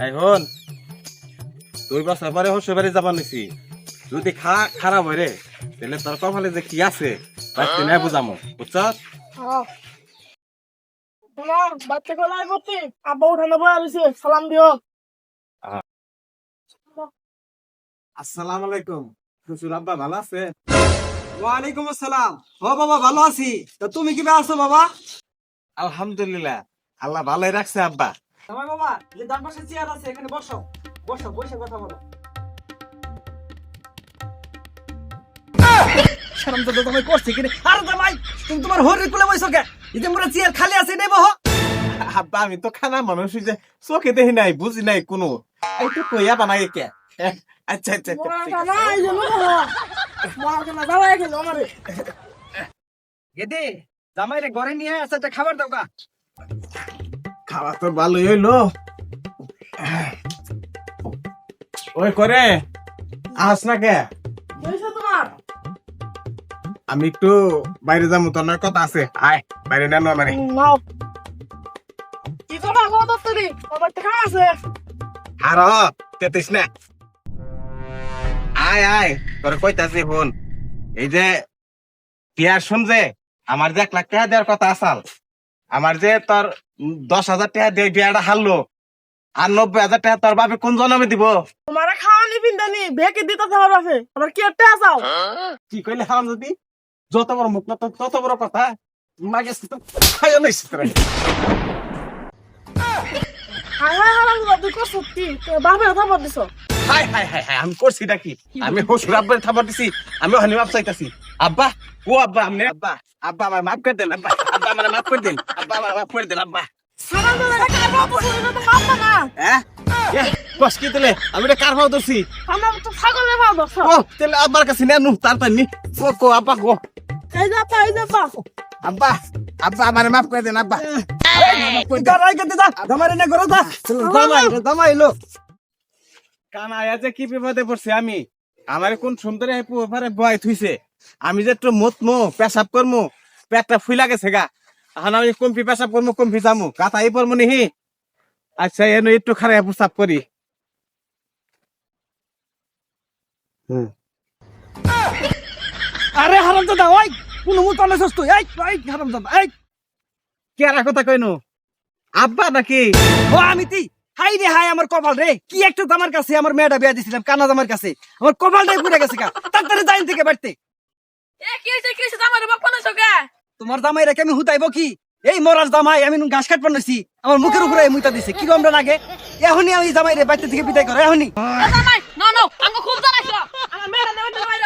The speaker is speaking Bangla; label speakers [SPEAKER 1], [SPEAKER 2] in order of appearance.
[SPEAKER 1] এই হন দুই বছর পরে হসে বাড়ি যাবার নিছি। যদি খা খারাপ হয় রে তাহলে তোর কপালে যে কি আছে নাই বুঝামো বুঝছ
[SPEAKER 2] বাচ্চা গলায় ভর্তি আব্বা উঠানো বয়ে আলিছে সালাম দিও।
[SPEAKER 1] আসসালামু আলাইকুম। শ্বশুর আব্বা ভালো আছে?
[SPEAKER 3] ওয়ালাইকুম আসসালাম। ও বাবা ভালো আছি। তা তুমি কি আছো বাবা?
[SPEAKER 1] আলহামদুলিল্লাহ। আল্লাহ ভালোই রাখছে আব্বা।
[SPEAKER 3] আমার বাবা যে ডান পাশে চেয়ার আছে এখানে বসো। বসো বসে কথা বলো। শরম তো তোমায় করছে কিনে আর জামাই তুমি তোমার হরির কুলে বসো কে? এই মোরা চেয়ার খালি আছে নেই বহ।
[SPEAKER 1] আব্বা আমি তো খানা মানুষ যে চোখে দেখি নাই বুঝি নাই কোনো। এইটু কইয়া বানাই কে আচ্ছা আচ্ছা আচ্ছা,
[SPEAKER 2] এই
[SPEAKER 3] গেদে জামাই। রে ঘরে নিয়ে আসে একটা খাবার দাও গা।
[SPEAKER 1] খাওয়া তো ভালোই হইল। ওই করে আস না কে? আমি একটু বাইরে যাব তোর নয় কথা আছে। আয় বাইরে নেন
[SPEAKER 2] আছে?
[SPEAKER 1] আর তেতিস না। আয় আয় তোর কইতাছি ফোন এই যে টিয়ার শুন যে আমার যে এক লাখ টাকা দেওয়ার কথা আসাল। আমার যে তোর দশ হাজার টাকা দিয়ে বিয়াটা হারলো আর নব্বই হাজার টাকা তোর বাপে কোন জন্মে দিব?
[SPEAKER 2] তোমারে খাওয়ানি পিন্দানি বেকে দিতে তোমার বাপে। আবার কি একটা আসাও
[SPEAKER 1] কি কইলে হারাম যদি? যত বড় মুখ না তত বড় কথা। মাগে খাইও নাই সিতরে
[SPEAKER 2] হাই হাই হারাম তুই কর সত্যি। তোর থাপড় দিছ
[SPEAKER 1] হাই হাই হাই হাই আমি করছি নাকি আমি হসুর আব্বার থাবার দিছি আমি ওখানে মাপ চাইতাছি। আব্বা ও আব্বা আমনে আব্বা আব্বা আমার মাফ করে দেন আব্বা আব্বা আমার মাফ করে দেন আব্বা আমার মাফ করে দেন আব্বা হ্যাঁ আমি কার ভাও ধরছি আব্বার কাছে নেনু তাড়াতাড়ি নি ও কো আব্বা কো আব্বা আব্বা আমার মাফ করে দেন আব্বা
[SPEAKER 3] গারাই গেতে দা জামাই রে না ঘরে দা জামাই রে জামাই এলো
[SPEAKER 1] কানা আয়া যে কি বিপদে পড়ছে আমি আমার কোন সুন্দরী বয় থুইছে আমি যে একটু মতমো, পেশাব করমু, পেটটা ফুলা গেছে গা। এখন আমি কমপি পেশাব করমু কমপি যামু। কাতাই পড়মু নিহি। আচ্ছা এনে একটু খারাপ প্রসাব করি।
[SPEAKER 3] আরে হারাম দাদা ওই, কোন মুত অনেক সস্ত এই এই হারাম দাদা এই
[SPEAKER 1] কেরা কথা কইনু? আব্বা নাকি?
[SPEAKER 3] ও, আমি তি। হাই রে, হাই, আমার কপাল রে। কি একটা জামার কাছে আমার মেয়েটা বিয়া দিছিলাম, কানা জামার কাছে। আমার কপালটাই পুড়ে গেছে কা তাড়াতাড়ি যাইন থেকে বাড়তে। তোমার জামাই রেখে আমি হুতাইব কি? এই মরার জামাই আমি ঘাস কাট পানছি আমার মুখের উপরে মুইতা দিছে কি রমরা লাগে? এখনই আমি জামাই রে বাচ্চা থেকে বিদায় করে এখনই।
[SPEAKER 2] জামাই নো নো আমি খুব জ্বালাইছো। আমার মেয়েরা দেবেন জামাই